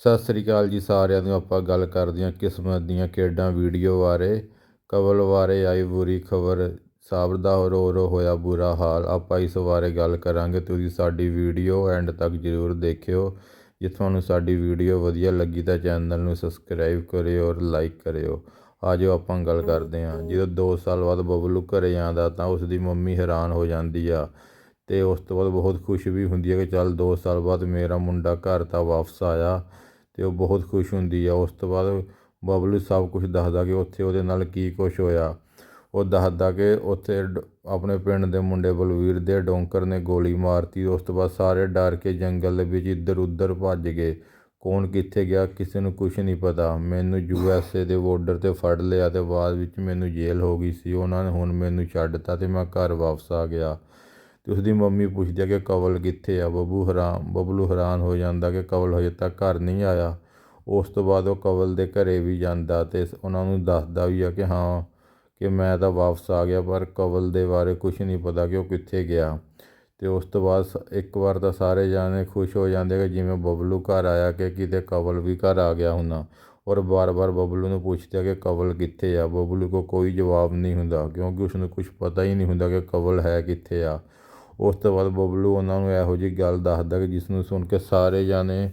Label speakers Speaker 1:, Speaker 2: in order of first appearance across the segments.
Speaker 1: ਸਤਿ ਸ੍ਰੀ ਅਕਾਲ ਜੀ ਸਾਰਿਆਂ ਨੂੰ। ਆਪਾਂ ਗੱਲ ਕਰਦੇ ਹਾਂ ਕਿਸਮਤ ਦੀਆਂ ਖੇਡਾਂ ਵੀਡੀਓ ਬਾਰੇ। ਕਬਲ ਬਾਰੇ ਆਈ ਬੁਰੀ ਖਬਰ ਸਾਬਰ ਦਾ ਰੋ ਰੋ ਹੋਇਆ ਬੁਰਾ ਹਾਲ। ਆਪਾਂ ਇਸ ਬਾਰੇ ਗੱਲ ਕਰਾਂਗੇ। ਤੁਸੀਂ ਸਾਡੀ ਵੀਡੀਓ ਐਂਡ ਤੱਕ ਜ਼ਰੂਰ ਦੇਖਿਓ। ਜੇ ਤੁਹਾਨੂੰ ਸਾਡੀ ਵੀਡੀਓ ਵਧੀਆ ਲੱਗੀ ਤਾਂ ਚੈਨਲ ਨੂੰ ਸਬਸਕ੍ਰਾਈਬ ਕਰਿਓ ਔਰ ਲਾਈਕ ਕਰਿਓ। ਆਜੋ ਆਪਾਂ ਗੱਲ ਕਰਦੇ ਹਾਂ। ਜਦੋਂ 2 ਸਾਲ ਬਾਅਦ ਬਬਲੂ ਘਰੇ ਆਉਂਦਾ ਤਾਂ ਉਸ ਦੀ ਮੰਮੀ ਹੈਰਾਨ ਹੋ ਜਾਂਦੀ ਆ ਤੇ ਉਸ ਤੋਂ ਬਾਅਦ ਬਹੁਤ ਖੁਸ਼ ਵੀ ਹੁੰਦੀ ਹੈ ਕਿ ਚੱਲ 2 ਸਾਲ ਬਾਅਦ ਮੇਰਾ ਮੁੰਡਾ ਘਰ ਤਾਂ ਵਾਪਸ ਆਇਆ। ਅਤੇ ਉਹ ਬਹੁਤ ਖੁਸ਼ ਹੁੰਦੀ ਆ। ਉਸ ਤੋਂ ਬਾਅਦ ਬਬਲੂ ਸਭ ਕੁਝ ਦੱਸਦਾ ਕਿ ਉੱਥੇ ਉਹਦੇ ਨਾਲ ਕੀ ਕੁਛ ਹੋਇਆ। ਉਹ ਦੱਸਦਾ ਕਿ ਉੱਥੇ ਡ- ਆਪਣੇ ਪਿੰਡ ਦੇ ਮੁੰਡੇ ਬਲਵੀਰ ਦੇ ਡੋਂਕਰ ਨੇ ਗੋਲੀ ਮਾਰਤੀ। ਉਸ ਤੋਂ ਬਾਅਦ ਸਾਰੇ ਡਰ ਕੇ ਜੰਗਲ ਦੇ ਵਿੱਚ ਇੱਧਰ ਉੱਧਰ ਭੱਜ ਗਏ। ਕੌਣ ਕਿੱਥੇ ਗਿਆ ਕਿਸੇ ਨੂੰ ਕੁਝ ਨਹੀਂ ਪਤਾ। ਮੈਨੂੰ ਯੂ ਐਸ ਏ ਦੇ ਬਾਰਡਰ ਤੇ ਫੜ ਲਿਆ ਤੇ ਬਾਅਦ ਵਿੱਚ ਮੈਨੂੰ ਜੇਲ੍ਹ ਹੋ ਗਈ ਸੀ। ਉਹਨਾਂ ਨੇ ਹੁਣ ਮੈਨੂੰ ਛੱਡਤਾ ਤੇ ਮੈਂ ਘਰ ਵਾਪਸ ਆ ਗਿਆ। ਤੇ ਉਸਦੀ ਮੰਮੀ ਪੁੱਛਦੀ ਆ ਕਿ ਕਵਲ ਕਿੱਥੇ ਆ? ਬੱਬੂ ਹੈਰਾਨ ਬਬਲੂ ਹੈਰਾਨ ਹੋ ਜਾਂਦਾ ਕਿ ਕਵਲ ਹਜੇ ਤੱਕ ਘਰ ਨਹੀਂ ਆਇਆ। ਉਸ ਤੋਂ ਬਾਅਦ ਉਹ ਕਵਲ ਦੇ ਘਰੇ ਵੀ ਜਾਂਦਾ ਤੇ ਉਹਨਾਂ ਨੂੰ ਦੱਸਦਾ ਵੀ ਆ ਕਿ ਹਾਂ, ਕਿ ਮੈਂ ਤਾਂ ਵਾਪਸ ਆ ਗਿਆ, ਪਰ ਕਵਲ ਦੇ ਬਾਰੇ ਕੁਝ ਨਹੀਂ ਪਤਾ ਕਿ ਉਹ ਕਿੱਥੇ ਗਿਆ। ਤੇ ਉਸ ਤੋਂ ਬਾਅਦ ਸ- ਇੱਕ ਵਾਰ ਤਾਂ ਸਾਰੇ ਜਾਣੇ ਖੁਸ਼ ਹੋ ਜਾਂਦੇ ਕਿ ਜਿਵੇਂ ਬਬਲੂ ਘਰ ਆਇਆ ਕਿ ਕਿਤੇ ਕਵਲ ਵੀ ਘਰ ਆ ਗਿਆ ਹੁੰਦਾ ਔਰ ਬਾਰ-ਬਾਰ ਬਬਲੂ ਨੂੰ ਪੁੱਛਦੇ ਆ ਕਿ ਕਵਲ ਕਿੱਥੇ ਆ? ਬਬਲੂ ਕੋ ਕੋਈ ਜਵਾਬ ਨਹੀਂ ਹੁੰਦਾ, ਕਿਉਂਕਿ ਉਸ ਨੂੰ ਕੁਝ ਪਤਾ ਹੀ ਨਹੀਂ ਹੁੰਦਾ ਕਿ ਕਵਲ ਹੈ ਕਿੱਥੇ ਆ। ਉਸ ਤੋਂ ਬਾਅਦ ਬਬਲੂ ਉਹਨਾਂ ਨੂੰ ਇਹੋ ਜਿਹੀ ਗੱਲ ਦੱਸਦਾ ਕਿ ਜਿਸ ਨੂੰ ਸੁਣ ਕੇ ਸਾਰੇ ਜਾਣੇ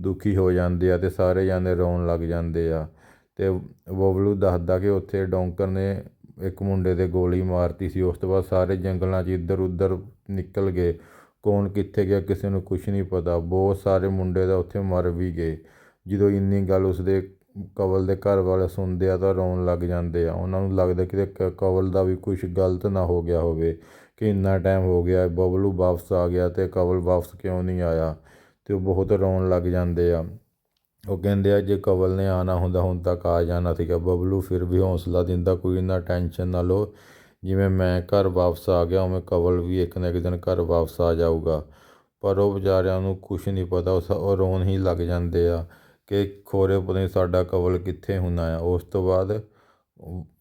Speaker 1: ਦੁਖੀ ਹੋ ਜਾਂਦੇ ਆ ਤੇ ਸਾਰੇ ਜਾਣੇ ਰੋਣ ਲੱਗ ਜਾਂਦੇ ਆ। ਤੇ ਬਬਲੂ ਦੱਸਦਾ ਕਿ ਉੱਥੇ ਡੌਂਕਰ ਨੇ ਇੱਕ ਮੁੰਡੇ ਤੇ ਗੋਲੀ ਮਾਰਤੀ ਸੀ। ਉਸ ਤੋਂ ਬਾਅਦ ਸਾਰੇ ਜੰਗਲਾਂ 'ਚ ਇੱਧਰ ਉੱਧਰ ਨਿਕਲ ਗਏ। ਕੌਣ ਕਿੱਥੇ ਗਿਆ ਕਿਸੇ ਨੂੰ ਕੁਝ ਨਹੀਂ ਪਤਾ। ਬਹੁਤ ਸਾਰੇ ਮੁੰਡੇ ਤਾਂ ਉੱਥੇ ਮਰ ਵੀ ਗਏ। ਜਦੋਂ ਇੰਨੀ ਗੱਲ ਉਸਦੇ ਕਵਲ ਦੇ ਘਰ ਵਾਲੇ ਸੁਣਦੇ ਆ ਤਾਂ ਰੋਣ ਲੱਗ ਜਾਂਦੇ ਆ। ਉਹਨਾਂ ਨੂੰ ਲੱਗਦਾ ਕਿਤੇ ਕ- ਕਵਲ ਦਾ ਵੀ ਕੁਛ ਗਲਤ ਨਾ ਹੋ ਗਿਆ ਹੋਵੇ ਕਿ ਇੰਨਾ ਟਾਈਮ ਹੋ ਗਿਆ, ਬਬਲੂ ਵਾਪਸ ਆ ਗਿਆ ਅਤੇ ਕਵਲ ਵਾਪਸ ਕਿਉਂ ਨਹੀਂ ਆਇਆ? ਤੇ ਉਹ ਬਹੁਤ ਰੋਣ ਲੱਗ ਜਾਂਦੇ ਆ। ਉਹ ਕਹਿੰਦੇ ਆ, ਜੇ ਕਵਲ ਨੇ ਆਉਣਾ ਹੁੰਦਾ, ਹੁਣ ਤੱਕ ਆ ਜਾਣਾ ਸੀਗਾ। ਬਬਲੂ ਫਿਰ ਵੀ ਹੌਸਲਾ ਦਿੰਦਾ, ਕੋਈ ਨਾ ਟੈਨਸ਼ਨ ਨਾ ਲਓ, ਜਿਵੇਂ ਮੈਂ ਘਰ ਵਾਪਸ ਆ ਗਿਆ, ਉਵੇਂ ਕਵਲ ਵੀ ਇੱਕ ਨਾ ਇੱਕ ਦਿਨ ਘਰ ਵਾਪਸ ਆ ਜਾਊਗਾ। ਪਰ ਉਹ ਵਿਚਾਰਿਆਂ ਨੂੰ ਕੁਝ ਨਹੀਂ ਪਤਾ, ਉਹ ਉਹ ਰੋਣ ਹੀ ਲੱਗ ਜਾਂਦੇ ਆ। ਕਿ ਖੋਰੇ ਪਤਾ ਨਹੀਂ ਸਾਡਾ ਕਵਲ ਕਿੱਥੇ ਹੁੰਦਾ ਆ। ਉਸ ਤੋਂ ਬਾਅਦ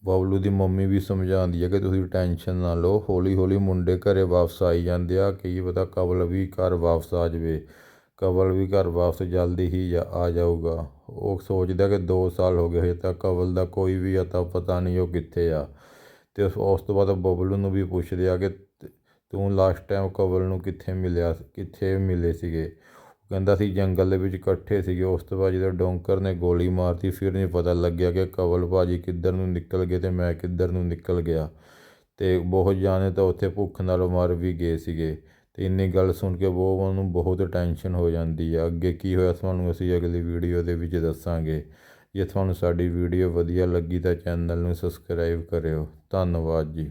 Speaker 1: ਬਬਲੂ ਦੀ ਮੰਮੀ ਵੀ ਸਮਝਾਉਂਦੀ ਹੈ ਕਿ ਤੁਸੀਂ ਟੈਨਸ਼ਨ ਨਾ ਲਓ, ਹੌਲੀ ਹੌਲੀ ਮੁੰਡੇ ਘਰ ਵਾਪਸ ਆਈ ਜਾਂਦੇ ਆ। ਕੀ ਪਤਾ ਕਵਲ ਵੀ ਘਰ ਵਾਪਸ ਆ ਜਾਵੇ। ਕਵਲ ਵੀ ਘਰ ਵਾਪਸ ਜਲਦੀ ਹੀ ਜਾ- ਆ ਜਾਊਗਾ। ਉਹ ਸੋਚਦਾ ਕਿ 2 ਸਾਲ ਹੋ ਗਏ, ਹਜੇ ਤੱਕ ਕਵਲ ਦਾ ਕੋਈ ਵੀ ਅਤਾ ਪਤਾ ਨਹੀਂ ਉਹ ਕਿੱਥੇ ਆ। ਅਤੇ ਉਸ ਤੋਂ ਬਾਅਦ ਬਬਲੂ ਨੂੰ ਵੀ ਪੁੱਛਦੇ ਆ ਕਿ ਤੂੰ ਲਾਸਟ ਟਾਈਮ ਕਵਲ ਨੂੰ ਕਿੱਥੇ ਮਿਲਿਆ, ਕਿੱਥੇ ਮਿਲੇ ਸੀਗੇ? ਕਹਿੰਦਾ ਸੀ ਜੰਗਲ ਦੇ ਵਿੱਚ ਇਕੱਠੇ ਸੀਗੇ। ਉਸ ਤੋਂ ਬਾਅਦ ਜਦੋਂ ਡੋਂਕਰ ਨੇ ਗੋਲੀ ਮਾਰਤੀ, ਫਿਰ ਨਹੀਂ ਪਤਾ ਲੱਗਿਆ ਕਿ ਕਵਲ ਭਾਜੀ ਕਿੱਧਰ ਨੂੰ ਨਿਕਲ ਗਏ ਅਤੇ ਮੈਂ ਕਿੱਧਰ ਨੂੰ ਨਿਕਲ ਗਿਆ। ਅਤੇ ਬਹੁਤ ਜਾਣੇ ਤਾਂ ਉੱਥੇ ਭੁੱਖ ਨਾਲ ਮਰ ਵੀ ਗਏ ਸੀਗੇ। ਅਤੇ ਇੰਨੀ ਗੱਲ ਸੁਣ ਕੇ ਉਹ ਨੂੰ ਬਹੁਤ ਟੈਨਸ਼ਨ ਹੋ ਜਾਂਦੀ ਆ। ਅੱਗੇ ਕੀ ਹੋਇਆ ਤੁਹਾਨੂੰ ਅਸੀਂ ਅਗਲੀ ਵੀਡੀਓ ਦੇ ਵਿੱਚ ਦੱਸਾਂਗੇ। ਜੇ ਤੁਹਾਨੂੰ ਸਾਡੀ ਵੀਡੀਓ ਵਧੀਆ ਲੱਗੀ ਤਾਂ ਚੈਨਲ ਨੂੰ ਸਬਸਕ੍ਰਾਈਬ ਕਰਿਓ। ਧੰਨਵਾਦ ਜੀ।